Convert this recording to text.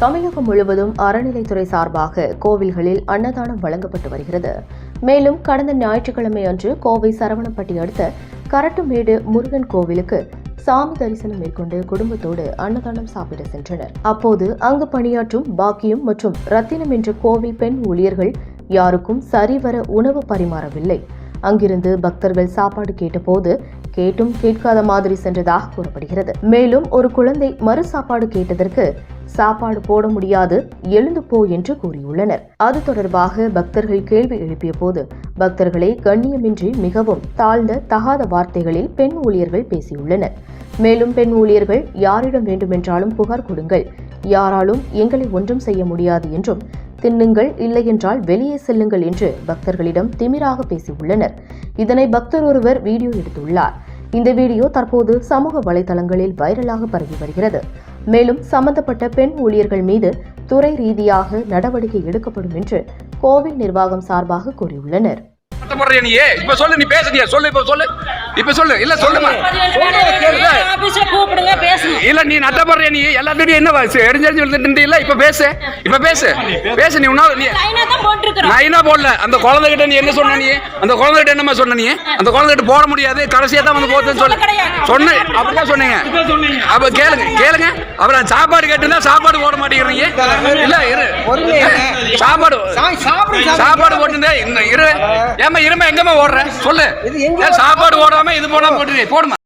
தமிழகம் முழுவதும் அறநிலைத்துறை சார்பாக கோவில்களில் அன்னதானம் வழங்கப்பட்டு வருகிறது. மேலும் கடந்த ஞாயிற்றுக்கிழமை அன்று கோவை சரவணப்பட்டி அடுத்த கரட்டுமேடு முருகன் கோவிலுக்கு சாமி தரிசனம் மேற்கொண்டு குடும்பத்தோடு அன்னதானம் சாப்பிட சென்றனர். அப்போது அங்கு பணியாற்றும் பாக்கியம் மற்றும் ரத்தினம் என்ற கோவில் பெண் ஊழியர்கள் யாருக்கும் சரிவர உணவு பரிமாறவில்லை. அங்கிருந்து பக்தர்கள் சாப்பாடு கேட்டபோது கேட்டும் கேட்காத மாதிரி சென்றதாக கூறப்படுகிறது. மேலும் ஒரு குழந்தை மறு சாப்பாடு கேட்டதற்கு சாப்பாடு போட முடியாது எழுந்து போ என்று கூறியுள்ளனர். அது தொடர்பாக பக்தர்கள் கேள்வி எழுப்பிய போது பக்தர்களை கண்ணியமின்றி மிகவும் தாழ்ந்த தகாத வார்த்தைகளில் பெண் ஊழியர்கள் பேசியுள்ளனர். மேலும் பெண் ஊழியர்கள் யாரிடம் வேண்டுமென்றாலும் புகார் கொடுங்கள். யாராலும் எங்களை ஒன்றும் செய்ய முடியாது என்றும் தின்னுங்கள் இல்லையென்றால் வெளியே செல்லுங்கள் என்று பக்தர்களிடம் திமிராக பேசியுள்ளனர். இதனை பக்தர் ஒருவர் வீடியோ எடுத்துள்ளார். இந்த வீடியோ தற்போது சமூக வலைதளங்களில் வைரலாக பரவி வருகிறது. மேலும் சம்பந்தப்பட்ட பெண் ஊழியர்கள் மீது துறை ரீதியாக நடவடிக்கை எடுக்கப்படும் என்று கோவில் நிர்வாகம் சார்பாக கூறியுள்ளனர். இப்ப சொல்லு நீ பேசுறியா? சொல்லு இப்ப சொல்லு. இப்ப சொல்லு. இல்ல சொல்லுமா? இல்ல, கூப்பிடுங்க பேசணும் இல்ல நீ? நீ எல்லாத்தையும் என்ன எரிஞ்செரிஞ்சு விழுந்துட்டு இல்ல இப்ப பேசு. இப்ப பேசு. பேசு நீ உன்னா நீ நான் என்ன போடல. அந்த குழந்தை கிட்ட நீ என்ன சொன்ன நீ? அந்த குழந்தை கிட்ட என்னமா சொன்ன நீ? அந்த குழந்தை கிட்ட போட முடியாது. கடைசியா தான் வந்து போதுன்னு சொல்லு சொன்னேன் அப்படிதான் சொன்னீங்க. அப்ப கேளுங்க கேளுங்க. அப்புறம் சாப்பாடு கேட்டுனா சாப்பாடு போட மாட்டேங்கிறீங்க. இல்ல இரு. சாப்பாடு சாப்பாடு போட்டுருந்தே இந்த இரு. ஏமா இருமா எங்கம்மா ஓடுற? சொல்லு. சாப்பாடு ஓடாம இது போடாம போட்டு போடுமா.